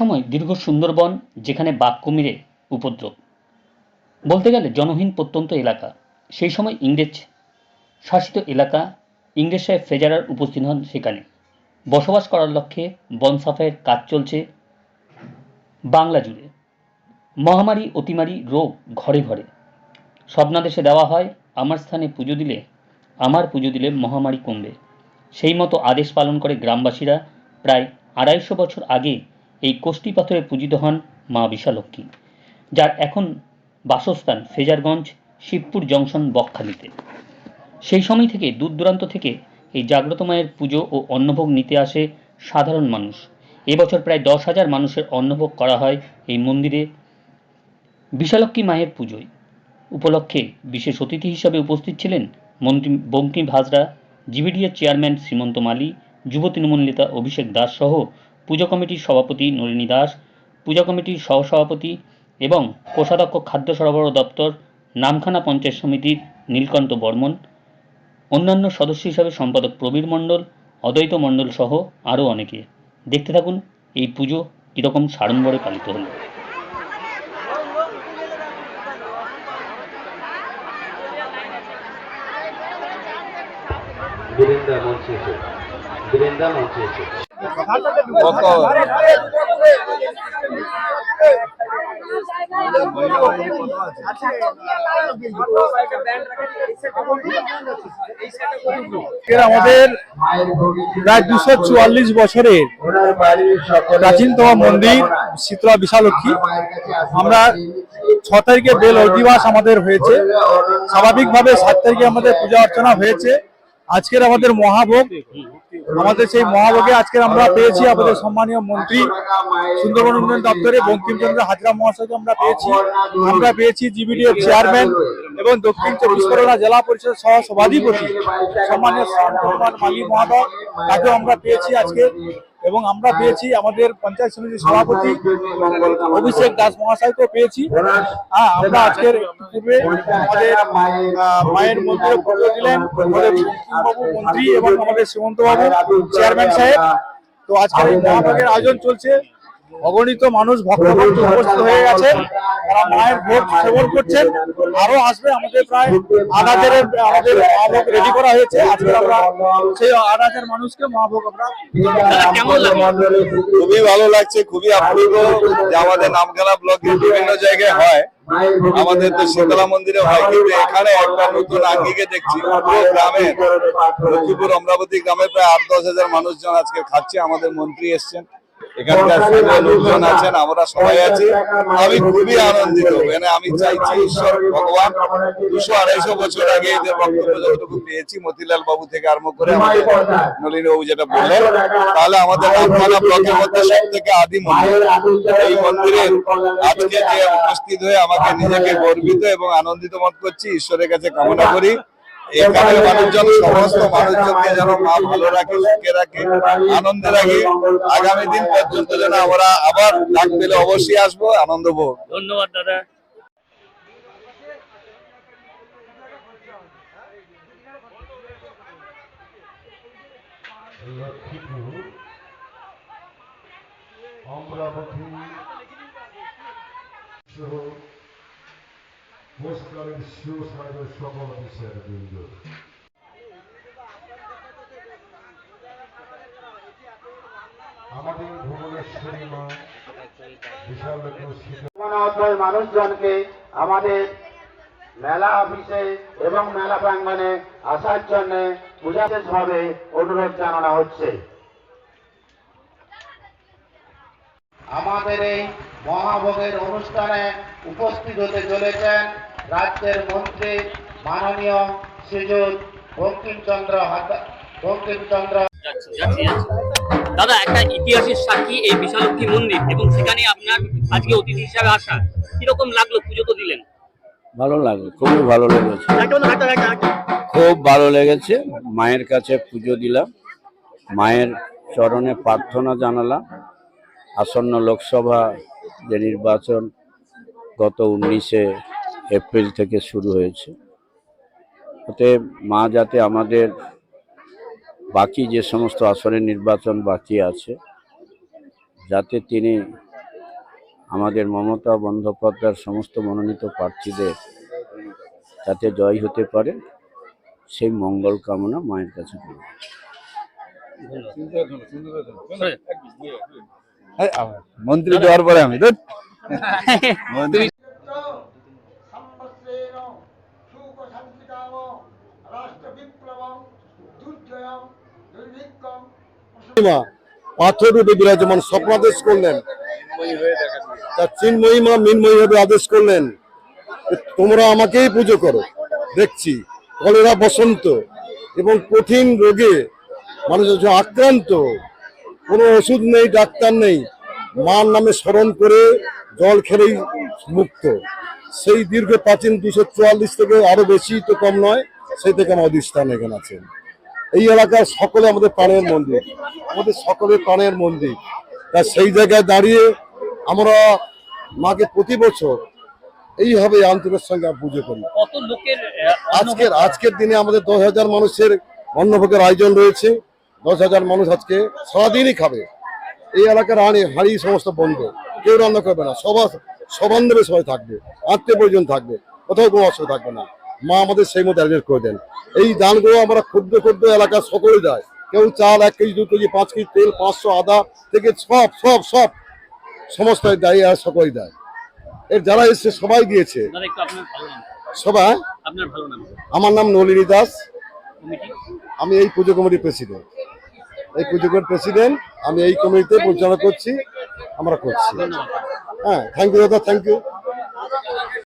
সময় দীর্ঘ সুন্দরবন যেখানে বাঘ কুমিরে উপদ্রব। বলতে গেলে জনহীন প্রত্যন্ত এলাকা। সেই সময় ইংরেজ শাসিত এলাকা ইংরেজ সাহেব ফ্রেজারার উপস্থিত হন সেখানে। বসবাস করার লক্ষ্যে বন সাফাইয়ের কাজ চলছে বাংলা জুড়ে। মহামারী, অতিমারি রোগ ঘরে ঘরে। স্বপ্নাদেশে দেওয়া হয়, আমার স্থানে পুজো দিলে, আমার পুজো দিলে মহামারী কমবে। সেই মতো আদেশ পালন করে গ্রামবাসীরা প্রায় আড়াইশো বছর আগে এই কোষ্ঠী পাথরে পূজিত হন মা বিশালক্ষী যার এখন বাসস্থান ফেজারগঞ্জ, শিবপুর জংশন বকখালিতে। সেই সময় থেকে দূর দূরান্ত থেকে এই জাগ্রত মায়ের পুজো ও অন্নভোগ নিতে আসে সাধারণ মানুষ। এবছর প্রায় দশ হাজার মানুষের অন্নভোগ করা হয় এই মন্দিরে বিশালক্ষী মায়ের পুজোয়। উপলক্ষে বিশেষ অতিথি হিসাবে উপস্থিত ছিলেন মন্ত্রী বঙ্কিম হাজরা জিবিডিএর চেয়ারম্যান শ্রীমন্ত মালি, যুব তৃণমূল নেতা অভিষেক দাস সহ পূজা কমিটির সভাপতি নলিনী দাস, পূজা কমিটির সহসভাপতি এবং কোষাধ্যক্ষ খাদ্য সরবরাহ দপ্তর, নামখানা পঞ্চায়েত সমিতির নীলকান্ত বর্মন, অন্যান্য সদস্য হিসাবে সম্পাদক প্রবীর মণ্ডল, অদ্বৈত মণ্ডল সহ আরও অনেকে। দেখতে থাকুন, এই পুজো কীরকম সাড়ম্বরে পালিত হলো। বীরেন্দা মঞ্চে বীরেন্দা মঞ্চে আমাদের প্রায় দুশো চুয়াল্লিশ বছরের প্রাচীনতম মন্দির শীতলা বিশালক্ষী। আমরা ছ তারিখে বেল অধিবাস আমাদের হয়েছে। স্বাভাবিকভাবে সাত তারিখে আমাদের পূজা অর্চনা হয়েছে। আজকের আমাদের মহাভোগ। আমাদের সেই মহাভোগে আজকে আমরা পেয়েছি আমাদের সম্মানীয় মন্ত্রী সুন্দরবন উন্নয়ন দপ্তরে, বঙ্কিমচন্দ্র হাজরা মহাশয়কে আমরা পেয়েছি। আমরা পেয়েছি জিবিডিএফ চেয়ারম্যান এবং দক্ষিণ চব্বিশ পরগনা জেলা পরিষদ সহ সভাধিপতি সম্মানীয় মালি মহাদয়, তাকেও আমরা পেয়েছি আজকে। এবং আমরা পেয়েছি আমাদের পঞ্চায়েত সমিতির সভাপতি অভিষেক দাস মহাশয়কেও পেয়েছি। হ্যাঁ আমরা আজকের পূর্বে আমাদের মায়ের মন্দিরে পুজো দিলেন। আমাদের বাবু মন্ত্রী এবং আমাদের শ্রীমন্ত বাবু চেয়ারম্যান সাহেব। তো আজকের এই মহাভাগের আয়োজন চলছে। অগণিত মানুষ ভক্তভক্ত উপস্থিত হয়ে গেছেন তারা মায়ের ভোগ সেবন করছেন। আরও আসবে। আমাদের প্রায় আট হাজারের আমাদের মহাভোগ রেডি করা হয়েছে। আজকে আমরা সেই আট হাজার মানুষকে মহাভোগ আমরা খুবই ভালো লাগছে, খুবই আপ্লুত যে আমাদের নামখানা ব্লকের বিভিন্ন জায়গায় হয়। আমাদের তো শীতলা মন্দিরে হয়। কিন্তু এখানে একটা নতুন আঙ্গিকে দেখছি। পুরো গ্রামে, লক্ষ্মীপুর, অমরাবতী গ্রামে প্রায় আট দশ হাজার মানুষজন আজকে খাচ্ছে। আমাদের মন্ত্রী এসছেন। এখানকার স্থানীয় লোকজন আছেন আমরা সবাই আছি। আমি খুবই আনন্দিত মানে আমি চাইছি ঈশ্বর ভগবান দুশো আড়াইশো বছর আগে এদের বক্তব্য যতটুকু পেয়েছি মতিলাল বাবু থেকে আরম্ভ করে আমাদের যেটা বললেন তাহলে আমাদের নামখানা ব্লকের মধ্যে সব থেকে আদি মন্দির। এই মন্দিরে আজকে যে উপস্থিত হয়ে আমাকে নিজেকে গর্বিত এবং আনন্দিত বোধ করছি ঈশ্বরের কাছে কামনা করি। এখানে মানুষজন সমস্ত মানুষজনকে যেন মা ভালো রাখে সুখে রাখে আনন্দে রাখে। আগামী দিন পর্যন্ত যেন আমরা আবার ডাক পেলে অবশ্যই আসব আনন্দ ভোগ। ধন্যবাদ দাদা। অমরাবতী আমাদের ভুবনেশ্বরী মা বিশাল মানুষজনকে আমাদের মেলা অফিসে এবং মেলা প্রাঙ্গনে আসার জন্য ভাবে অনুরোধ জানানো হচ্ছে। আমাদের এই মহাভোগের অনুষ্ঠানে উপস্থিত হতে চলেছেন রাজ্যের মন্ত্রী মাননীয় শ্রীযুত বঙ্কিমচন্দ্র বঙ্কিমচন্দ্র দাদা একটা ইতিহাসের সাক্ষী এই বিশালক্ষী মন্দির এবং সেখানে আপনার আজকে অতিথি হিসাবে আসা কীরকম লাগল? পুজো তো দিলেন। ভালো লাগল খুবই ভালো লেগেছে। খুব ভালো লেগেছে মায়ের কাছে পুজো দিলাম মায়ের চরণে প্রার্থনা জানালাম আসন্ন লোকসভা যে নির্বাচন গত উনিশে এপ্রিল থেকে শুরু হয়েছে। ওতে মা যাতে আমাদের বাকি যে সমস্ত আসনের নির্বাচন বাকি আছে যাতে তিনি আমাদের মমতা বন্দ্যোপাধ্যায়ের সমস্ত মনোনীত প্রার্থীদের যাতে জয় হতে পারে সেই মঙ্গল কামনা মায়ের কাছে করি মন্ত্রী যাওয়ার পরে আমি এবং কঠিন রোগে আক্রান্ত, কোনো ওষুধ নেই, ডাক্তার নেই, মার নামে স্মরণ করে জল খেলেই মুক্ত। সেই দীর্ঘ প্রাচীন দুশো চুয়াল্লিশ থেকে আরও বেশি তো কম নয়, সেই থেকে আমার অধিষ্ঠান এখানে আছেন এই এলাকার সকলে আমাদের প্রাণের মন্দির আমাদের সকলের প্রাণের মন্দির। তা সেই জায়গায় দাঁড়িয়ে আমরা মাকে প্রতি বছর এইভাবে আন্তরের সঙ্গে পুজো করি। আজকের আজকের দিনে আমাদের দশ হাজার মানুষের অন্নভোগের আয়োজন রয়েছে। দশ হাজার মানুষ আজকে সারাদিনই খাবে। এই এলাকার হাঁড়ি হাঁড়ি সমস্ত বন্ধ। কেউ রান্না করবে না। সবার সবান্ধবে সবাই থাকবে। আত্মীয় পরিজন থাকবে। কোথাও কোনো অসুবিধা থাকবে না। মা আমাদের সেই মতো অ্যারেঞ্জ করে দেন। এই দানগুলো আমরা ক্ষুদ্র ক্ষুদ্র এলাকার সকলে দেয়। কেউ চাল এক কেজি দু কেজি পাঁচ কেজি তেল পাঁচশো আদা থেকে সব সব সব সমস্ত দেয় আর সকলেই দেয়। এর যারা এসছে সবাই দিয়েছে। সবাই? আমার নাম নলিনী দাস। আমি এই পুজো কমিটির প্রেসিডেন্ট। এই পুজো কমিটির প্রেসিডেন্ট আমি এই কমিটিতে পরিচালনা করছি আমরা করছি। হ্যাঁ থ্যাংক ইউ দাদা থ্যাংক ইউ